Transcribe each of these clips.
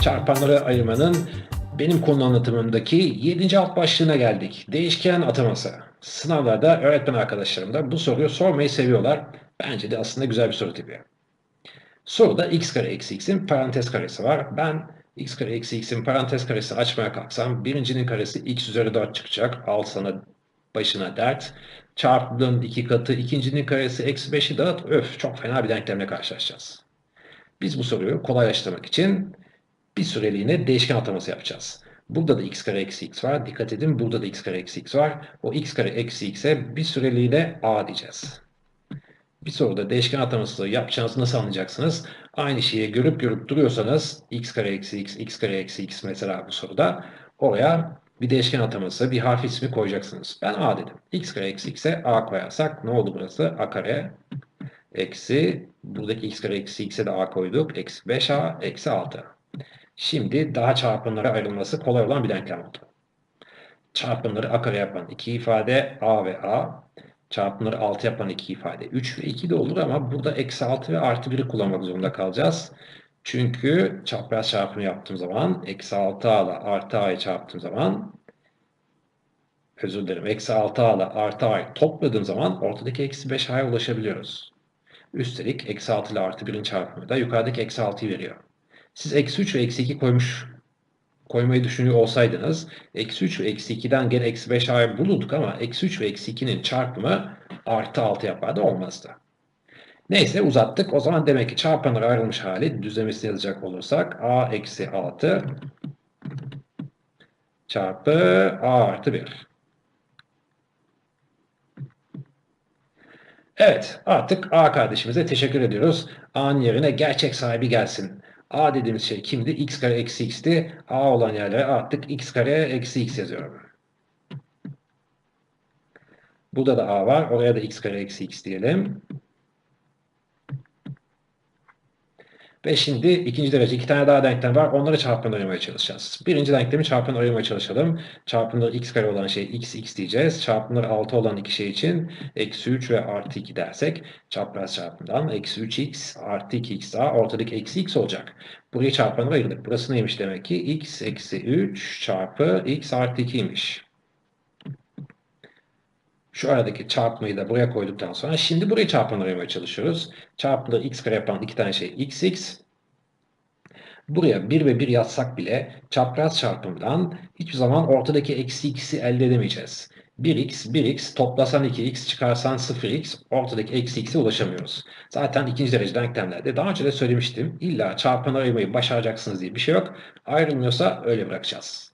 çarpanları ayırmanın benim konu anlatımındaki 7. alt başlığına geldik. Değişken ataması. Sınavlarda öğretmen arkadaşlarım da bu soruyu sormayı seviyorlar. Bence de aslında güzel bir soru tipi. Soruda x kare eksi x'in parantez karesi var. Ben x kare eksi x'in parantez karesi açmaya kalksam birincinin karesi x üzeri 4 çıkacak. Al sana başına dert. Çarptığın iki katı ikincinin karesi eksi 5'i dağıt. Öf çok fena bir denklemle karşılaşacağız. Biz bu soruyu kolaylaştırmak için bir süreliğine değişken ataması yapacağız. Burada da x kare eksi x var. Dikkat edin burada da x kare eksi x var. O x kare eksi x'e bir süreliğine a diyeceğiz. Bir soruda değişken ataması yapacağınızı nasıl anlayacaksınız? Aynı şeyi görüp görüp duruyorsanız x kare eksi x, x kare eksi x mesela bu soruda oraya bir değişken ataması, bir harf ismi koyacaksınız. Ben a dedim. x kare eksi x'e a koyarsak ne oldu burası? a kare eksi buradaki x kare eksi x'e de a koyduk. Eksi 5a eksi 6. Şimdi daha çarpımlara ayrılması kolay olan bir denklem oldu. Çarpımları a kare yapan iki ifade a ve a. Çarpımları 6 yapan iki ifade 3 ve 2 de olur ama burada eksi 6 ve artı 1'i kullanmak zorunda kalacağız. Çünkü çapraz çarpımı yaptığım zaman eksi 6a ile artı a'yı çarptığım zaman özür dilerim eksi 6a ile artı a'yı topladığım zaman ortadaki eksi 5a'ya ulaşabiliyoruz. Üstelik eksi 6 ile artı 1'in çarpımı da yukarıdaki eksi 6'yı veriyor. Siz eksi 3 ve eksi 2 koymuş koymayı düşünüyor olsaydınız eksi 3 ve eksi 2'den gene eksi 5 a'yı bulurduk ama eksi 3 ve eksi 2'nin çarpımı artı 6 yapardı olmazdı. Neyse uzattık. O zaman demek ki çarpanlara ayrılmış hali düzlemesini yazacak olursak a eksi 6 çarpı a artı 1. Evet artık a kardeşimize teşekkür ediyoruz. a'nın yerine gerçek sahibi gelsin. A dediğimiz şey kimdi? x kare eksi x'ti. A olan yerlere artık x kare eksi x yazıyorum. Burada da a var. Oraya da x kare eksi x diyelim. Ve şimdi ikinci derece iki tane daha denklem var. Onları çarpanla ayırmaya çalışacağız. Birinci denklemi çarpanla ayırmaya çalışalım. Çarpımları x kare olan şey x x diyeceğiz. Çarpımları 6 olan iki şey için eksi 3 ve artı 2 dersek çapraz çarpımdan eksi 3x artı 2x daha ortadaki eksi x olacak. Burayı çarpanlara ayırdık. Burası neymiş demek ki? x eksi 3 çarpı x artı 2'ymiş. Şu aradaki çarpmayı da buraya koyduktan sonra şimdi burayı çarpanlara ayırmaya çalışıyoruz. Çarpımda x kare yapan iki tane şey x x. Buraya 1 ve 1 yazsak bile çapraz çarpımdan hiçbir zaman ortadaki eksi x'i elde edemeyeceğiz. 1x, 1x, toplasan 2x, çıkarsan 0x, ortadaki eksi x'e ulaşamıyoruz. Zaten ikinci derece denklemlerde daha önce de söylemiştim. İlla çarpanlara ayırmayı başaracaksınız diye bir şey yok. Ayrılmıyorsa öyle bırakacağız.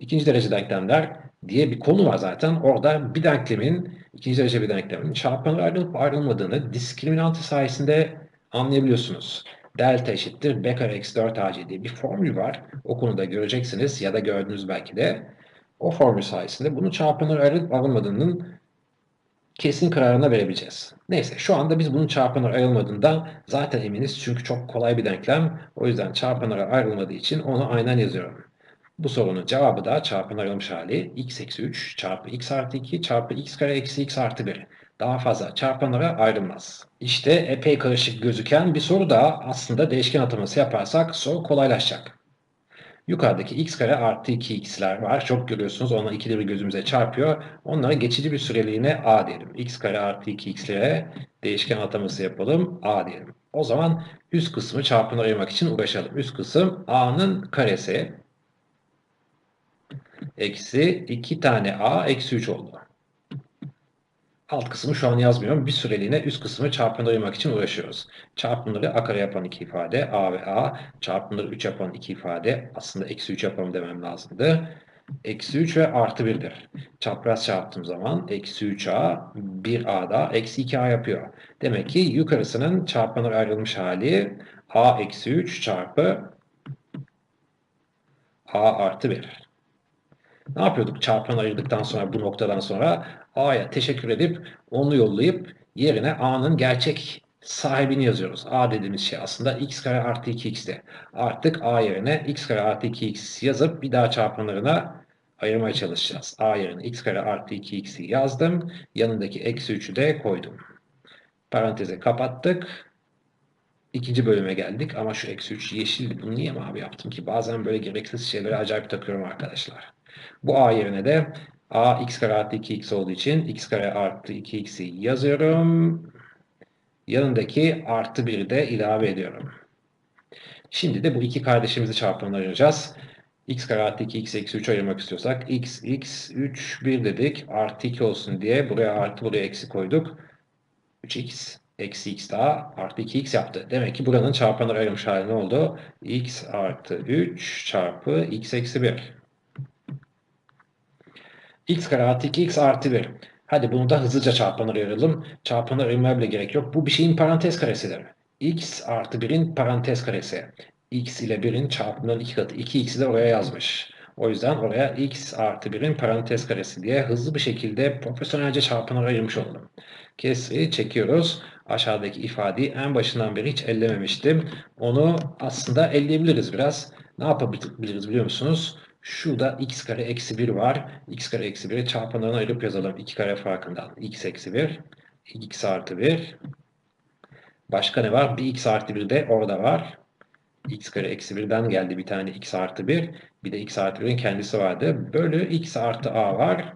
İkinci derece denklemler diye bir konu var zaten. Orada bir denklemin, ikinci derece bir denklemin çarpanlara ayrılıp ayrılmadığını diskriminantı sayesinde anlayabiliyorsunuz. Delta eşittir b kare eksi 4 ac diye bir formül var. O konuda göreceksiniz ya da gördünüz belki de. O formül sayesinde bunu çarpanlara ayrılıp ayrılmadığının kesin kararına verebileceğiz. Neyse şu anda biz bunun çarpanlara ayrılmadığından zaten eminiz. Çünkü çok kolay bir denklem. O yüzden çarpanlara ayrılmadığı için onu aynen yazıyorum. Bu sorunun cevabı da çarpın ayrılmış hali x eksi 3 çarpı x artı 2 çarpı x kare eksi x artı 1. Daha fazla çarpanlara ayrılmaz. İşte epey karışık gözüken bir soru da aslında değişken ataması yaparsak soru kolaylaşacak. Yukarıdaki x kare artı 2x'ler var. Çok görüyorsunuz. Onlar ikili bir gözümüze çarpıyor. Onlara geçici bir süreliğine a diyelim. x kare artı 2x'lere değişken ataması yapalım. a diyelim. O zaman üst kısmı çarpımlara ayırmak için uğraşalım. Üst kısım a'nın karesi eksi 2 tane a eksi 3 oldu. Alt kısmı şu an yazmıyorum. Bir süreliğine üst kısmı çarpımda ayırmak için uğraşıyoruz. Çarpımları a kare yapan iki ifade a ve a. Çarpımları 3 yapan iki ifade aslında eksi 3 yapalım demem lazımdı. Eksi 3 ve artı 1'dir. Çapraz çarptığım zaman eksi 3a 1a da eksi 2a yapıyor. Demek ki yukarısının çarpanlara ayrılmış hali a eksi 3 çarpı a artı 1. Ne yapıyorduk çarpan ayırdıktan sonra bu noktadan sonra A'ya teşekkür edip onu yollayıp yerine A'nın gerçek sahibini yazıyoruz. A dediğimiz şey aslında x kare artı 2x'ti. Artık A yerine x kare artı 2x yazıp bir daha çarpanlarına ayırmaya çalışacağız. A yerine x kare artı 2x'i yazdım. Yanındaki eksi 3'ü de koydum. Parantezi kapattık. ikinci bölüme geldik ama şu eksi 3 yeşil bunu niye mavi yaptım ki? Bazen böyle gereksiz şeyleri acayip takıyorum arkadaşlar. Bu a yerine de a x kare artı 2x olduğu için x kare artı 2x'i yazıyorum. Yanındaki artı 1'i de ilave ediyorum. Şimdi de bu iki kardeşimizi çarpanına ayıracağız. x kare artı 2 x eksi 3 ayırmak istiyorsak x, x, 3, 1 dedik. Artı 2 olsun diye buraya artı buraya eksi koyduk. 3x eksi x daha artı 2x yaptı. Demek ki buranın çarpanları ayrılmış hali ne oldu? x artı 3 çarpı x eksi 1. x kare artı 2x artı 1. Hadi bunu da hızlıca çarpanları ayıralım. Çarpanları ayırmaya bile gerek yok. Bu bir şeyin parantez karesidir. x artı 1'in parantez karesi. x ile 1'in çarpımının 2 katı. 2x'i de oraya yazmış. O yüzden oraya x artı 1'in parantez karesi diye hızlı bir şekilde profesyonelce çarpanları ayırmış oldum. Kesri çekiyoruz. Aşağıdaki ifadeyi en başından beri hiç ellememiştim. Onu aslında elleyebiliriz biraz. Ne yapabiliriz biliyor musunuz? Şurada x kare eksi 1 var. x kare eksi 1'i çarpanlarına ayırıp yazalım. 2 kare farkından. x eksi 1. x artı 1. Başka ne var? Bir x artı 1 de orada var. x kare eksi 1'den geldi bir tane x artı 1. Bir de x artı 1'in kendisi vardı. Bölü x artı a var.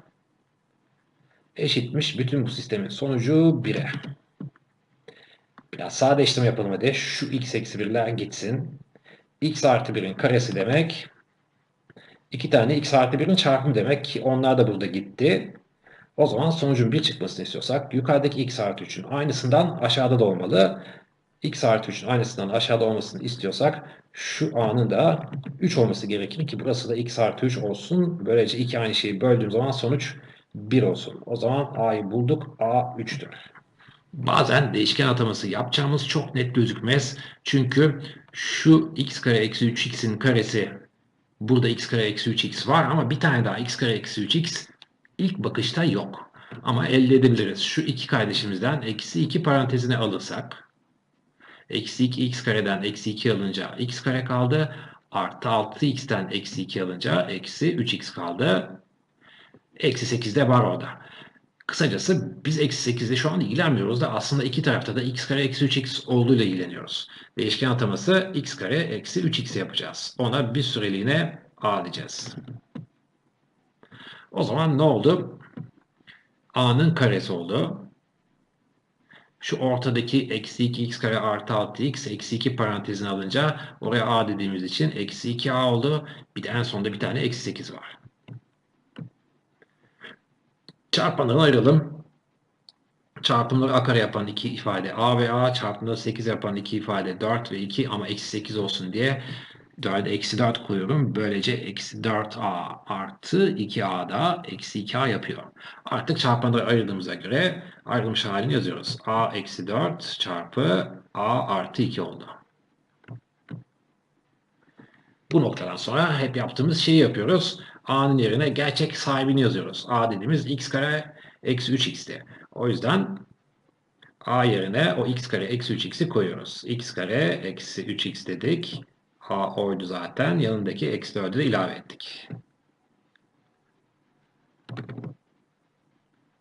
Eşitmiş bütün bu sistemin sonucu 1'e. Biraz sadeleştirme yapalım hadi. Şu x eksi 1'ler gitsin. x artı 1'in karesi demek. 2 tane x artı 1'in çarpımı demek ki onlar da burada gitti. O zaman sonucun 1 çıkmasını istiyorsak yukarıdaki x artı 3'ün aynısından aşağıda da olmalı. x artı 3'ün aynısından aşağıda olmasını istiyorsak şu a'nın da 3 olması gerekir ki burası da x artı 3 olsun. Böylece iki aynı şeyi böldüğüm zaman sonuç 1 olsun. O zaman a'yı bulduk. a 3'tür. Bazen değişken ataması yapacağımız çok net gözükmez. Çünkü şu x kare eksi 3x'in karesi burada x kare eksi 3x var ama bir tane daha x kare eksi 3x ilk bakışta yok. Ama elde edebiliriz. Şu iki kardeşimizden eksi 2 parantezine alırsak eksi 2 x kareden eksi 2 alınca x kare kaldı. Artı 6x'ten eksi 2 alınca eksi 3x kaldı. Eksi 8 de var orada. Kısacası biz eksi 8'de şu an ilgilenmiyoruz da aslında iki tarafta da x kare eksi 3x olduğuyla ilgileniyoruz. Değişken ataması x kare eksi 3x yapacağız. Ona bir süreliğine a diyeceğiz. O zaman ne oldu? a'nın karesi oldu. Şu ortadaki eksi 2x kare artı 6x eksi 2 parantezine alınca oraya a dediğimiz için eksi 2a oldu. Bir de en sonunda bir tane eksi 8 var. Çarpanlarını ayıralım. Çarpımları a kare yapan iki ifade a ve a, çarpımları 8 yapan iki ifade 4 ve 2 ama eksi 8 olsun diye 4'e eksi 4 koyuyorum. Böylece eksi 4a artı 2a da eksi 2a yapıyor. Artık çarpanları ayırdığımıza göre ayrılmış halini yazıyoruz. a eksi 4 çarpı a artı 2 oldu. Bu noktadan sonra hep yaptığımız şeyi yapıyoruz. A'nın yerine gerçek sahibini yazıyoruz. A dediğimiz x kare eksi 3x'ti. O yüzden A yerine o x kare eksi 3x'i koyuyoruz. x kare eksi 3x dedik. A oydu zaten. Yanındaki eksi 4'ü de ilave ettik.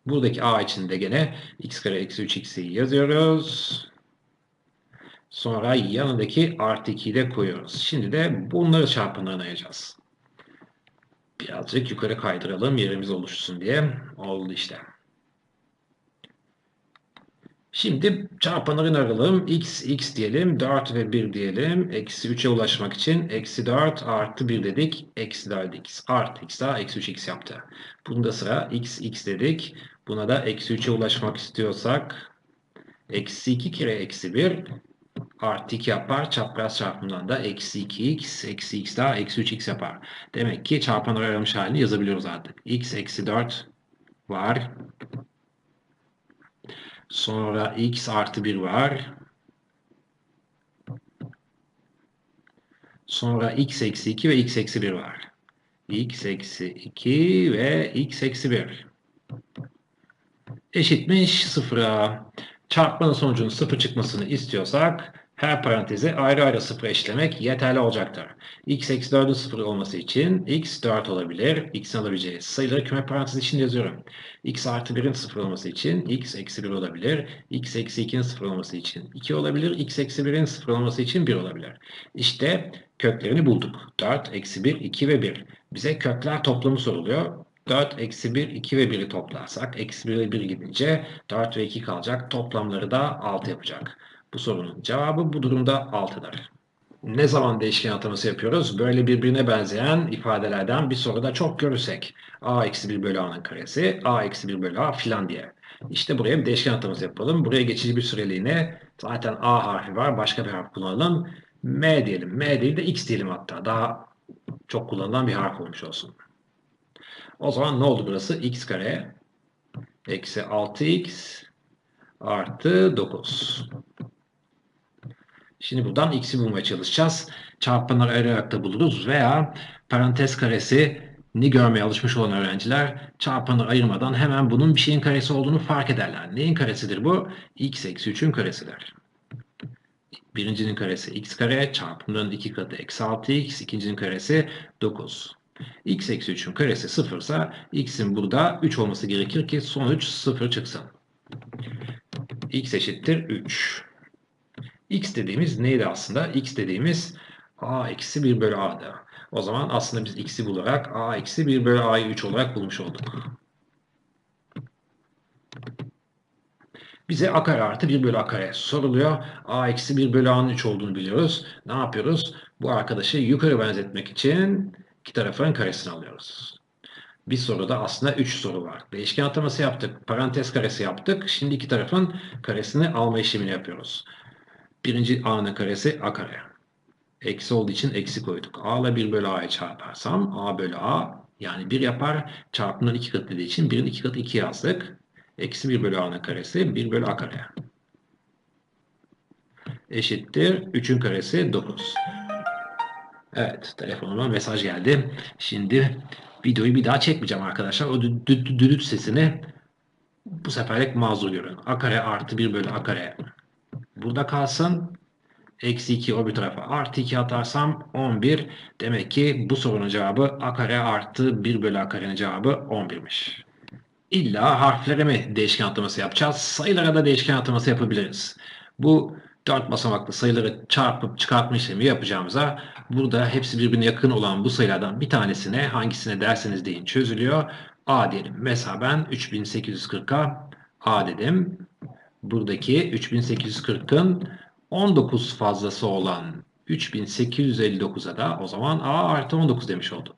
Buradaki A için de gene x kare eksi 3x'i yazıyoruz. Sonra yanındaki artı 2'yi de koyuyoruz. Şimdi de bunları çarpanlarına ayıracağız. Birazcık yukarı kaydıralım yerimiz oluşsun diye. Oldu işte. Şimdi çarpanların aralığım x, x diyelim, 4 ve 1 diyelim. Eksi 3'e ulaşmak için eksi 4 artı 1 dedik. Eksi 4x artı x daha eksi 3x yaptı. Bunda sıra x, x dedik. Buna da eksi 3'e ulaşmak istiyorsak eksi 2 kere eksi 1 artı 2 yapar. Çapraz çarpımından da eksi 2x, eksi x daha eksi 3x yapar. Demek ki çarpanlar aramış halini yazabiliyoruz artık. x eksi 4 var. Sonra x artı 1 var. Sonra x eksi 2 ve x eksi 1 var. x eksi 2 ve x eksi 1. Eşitmiş sıfıra. Çarpmanın sonucunun sıfır çıkmasını istiyorsak her parantezi ayrı ayrı sıfır eşlemek yeterli olacaktır. x eksi 4'ün sıfır olması için x 4 olabilir. x'in alabileceği sayıları küme parantez içinde yazıyorum. x artı 1'in sıfır olması için x eksi 1 olabilir. x eksi 2'nin sıfır olması için 2 olabilir. x eksi 1'in sıfır olması için 1 olabilir. İşte köklerini bulduk. 4, eksi 1, 2 ve 1. Bize kökler toplamı soruluyor. 4, eksi 1, 2 ve 1'i toplarsak eksi 1 ile 1 gidince 4 ve 2 kalacak. Toplamları da 6 yapacak. Bu sorunun cevabı bu durumda 6'dır. Ne zaman değişken ataması yapıyoruz? Böyle birbirine benzeyen ifadelerden bir soruda çok görürsek. a eksi 1 bölü a'nın karesi, a eksi 1 bölü a filan diye. İşte buraya bir değişken ataması yapalım. Buraya geçici bir süreliğine zaten a harfi var. Başka bir harf kullanalım. m diyelim. m değil de x diyelim hatta. Daha çok kullanılan bir harf olmuş olsun. O zaman ne oldu burası? x kare eksi 6x artı 9. Şimdi buradan x'i bulmaya çalışacağız. Çarpanları ayırarak da buluruz veya parantez karesi ni görmeye alışmış olan öğrenciler çarpanları ayırmadan hemen bunun bir şeyin karesi olduğunu fark ederler. Neyin karesidir bu? x eksi 3'ün karesidir. Birincinin karesi x kare, çarpımının iki katı eksi 6x, ikincinin karesi 9. x eksi 3'ün karesi 0 ise x'in burada 3 olması gerekir ki sonuç 0 çıksın. x eşittir 3. x dediğimiz neydi aslında? x dediğimiz a eksi 1 bölü a'dı. O zaman aslında biz x'i bularak a eksi 1 bölü a'yı 3 olarak bulmuş olduk. Bize a kare artı 1 bölü a kare soruluyor. a eksi 1 bölü a'nın 3 olduğunu biliyoruz. Ne yapıyoruz? Bu arkadaşı yukarı benzetmek için iki tarafın karesini alıyoruz. Bir soruda aslında 3 soru var. Değişken ataması yaptık. Parantez karesi yaptık. Şimdi iki tarafın karesini alma işlemini yapıyoruz. Birinci a'nın karesi a kare. Eksi olduğu için eksi koyduk. a ile 1 bölü a'yı çarparsam a bölü a yani 1 yapar. Çarpımdan 2 katı dediği için 1'in 2 katı 2 yazdık. Eksi 1 bölü a'nın karesi 1 bölü a kare. Eşittir 3'ün karesi 9. Evet telefonuma mesaj geldi. Şimdi videoyu bir daha çekmeyeceğim arkadaşlar. O düdüt sesini bu seferlik mazur görün. A kare artı 1 bölü a kare. Burada kalsın. Eksi 2 o bir tarafa artı 2 atarsam 11. Demek ki bu sorunun cevabı a kare artı 1 bölü a karenin cevabı 11'miş. İlla harflere mi değişken atlaması yapacağız? Sayılara da değişken atlaması yapabiliriz. Bu 4 basamaklı sayıları çarpıp çıkartma işlemi yapacağımıza burada hepsi birbirine yakın olan bu sayılardan bir tanesine hangisine derseniz deyin çözülüyor. A diyelim. Mesela ben 3840'a A dedim. Buradaki 3840'ın 19 fazlası olan 3859'a da o zaman A artı 19 demiş olduk.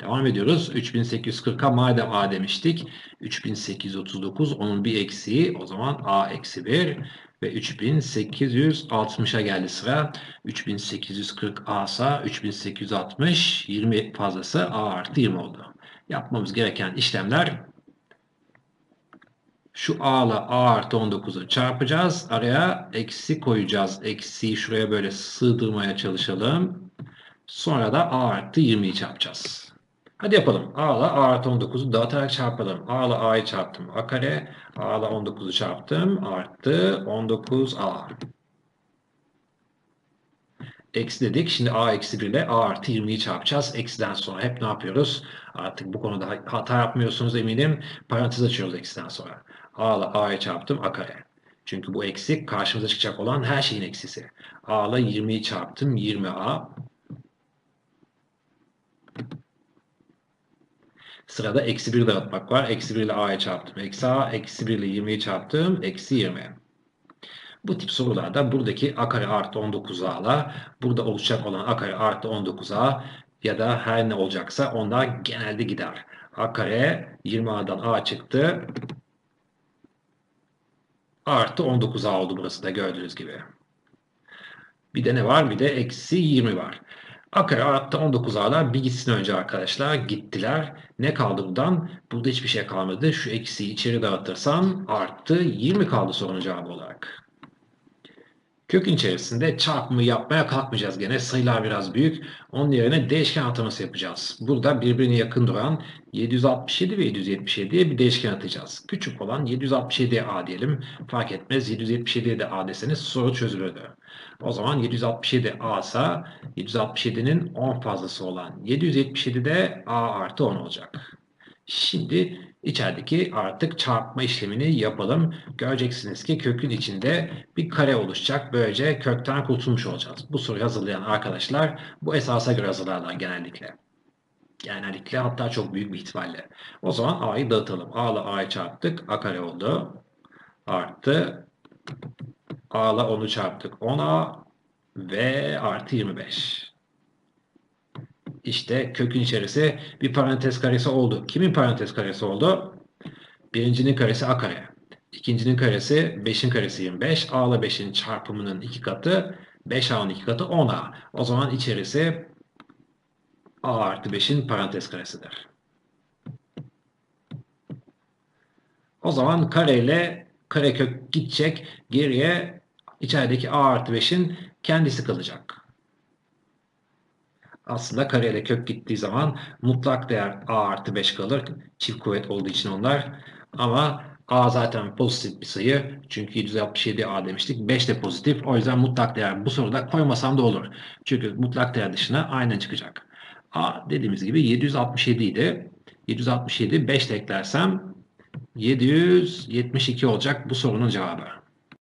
Devam ediyoruz. 3840'a madem A demiştik. 3839 onun bir eksiği o zaman A eksi 1 ve 3860'a geldi sıra. 3840 A ise 3860 20 fazlası A artı 20 oldu. Yapmamız gereken işlemler şu A ile A artı 19'u çarpacağız. Araya eksi koyacağız. Eksiyi şuraya böyle sığdırmaya çalışalım. Sonra da A artı 20'yi çarpacağız. Hadi yapalım. A ile A artı 19'u dağıtarak çarpalım. A ile A'yı çarptım. A kare. A ile 19'u çarptım. Artı 19A. Eksi dedik. Şimdi A eksi 1 ile A artı 20'yi çarpacağız. Eksiden sonra hep ne yapıyoruz? Artık bu konuda hata yapmıyorsunuz eminim. Parantez açıyoruz eksiden sonra. A ile A'yı çarptım. A kare. Çünkü bu eksi karşımıza çıkacak olan her şeyin eksisi. A ile 20'yi çarptım. 20A. Sırada eksi 1 dağıtmak var. Eksi 1 ile a'ya çarptım. Eksi a, eksi 1 ile 20'yi çarptım. Eksi 20. Bu tip sorularda buradaki a kare artı 19a'la burada oluşacak olan a kare artı 19a ya da her ne olacaksa onlar genelde gider. a kare 20a'dan a çıktı. Artı 19a oldu burası da gördüğünüz gibi. Bir de ne var? Bir de eksi 20 var. A kare artı 19 A'lar bir gitsin önce arkadaşlar. Gittiler. Ne kaldı buradan? Burada hiçbir şey kalmadı. Şu eksiği içeri dağıtırsam arttı. 20 kaldı sorunun cevabı olarak. Kökün içerisinde çarpımı yapmaya kalkmayacağız gene. Sayılar biraz büyük. Onun yerine değişken ataması yapacağız. Burada birbirine yakın duran 767 ve 777'ye bir değişken atacağız. Küçük olan 767'ye A diyelim. Fark etmez 777'ye de A deseniz soru çözülürdü. O zaman 767 A ise 767'nin 10 fazlası olan 777 de A artı 10 olacak. Şimdi içerideki artık çarpma işlemini yapalım. Göreceksiniz ki kökün içinde bir kare oluşacak. Böylece kökten kurtulmuş olacağız. Bu soruyu hazırlayan arkadaşlar bu esasa göre hazırlarlar genellikle. Genellikle hatta çok büyük bir ihtimalle. O zaman a'yı dağıtalım. a ile a'yı çarptık. a kare oldu. Artı a ile 10'u çarptık. 10a ve artı 25. İşte kökün içerisi bir parantez karesi oldu. Kimin parantez karesi oldu? Birincinin karesi a kare. İkincinin karesi 5'in karesi 25. a ile 5'in çarpımının iki katı 5a'nın iki katı 10a. O zaman içerisi a artı 5'in parantez karesidir. O zaman kareyle karekök gidecek. Geriye içerideki a artı 5'in kendisi kalacak. Aslında kareyle kök gittiği zaman mutlak değer a artı 5 kalır. Çift kuvvet olduğu için onlar. Ama a zaten pozitif bir sayı. Çünkü 767 a demiştik. 5 de pozitif. O yüzden mutlak değer bu soruda koymasam da olur. Çünkü mutlak değer dışına aynen çıkacak. a dediğimiz gibi 767 idi. 767 5 de eklersem 772 olacak bu sorunun cevabı.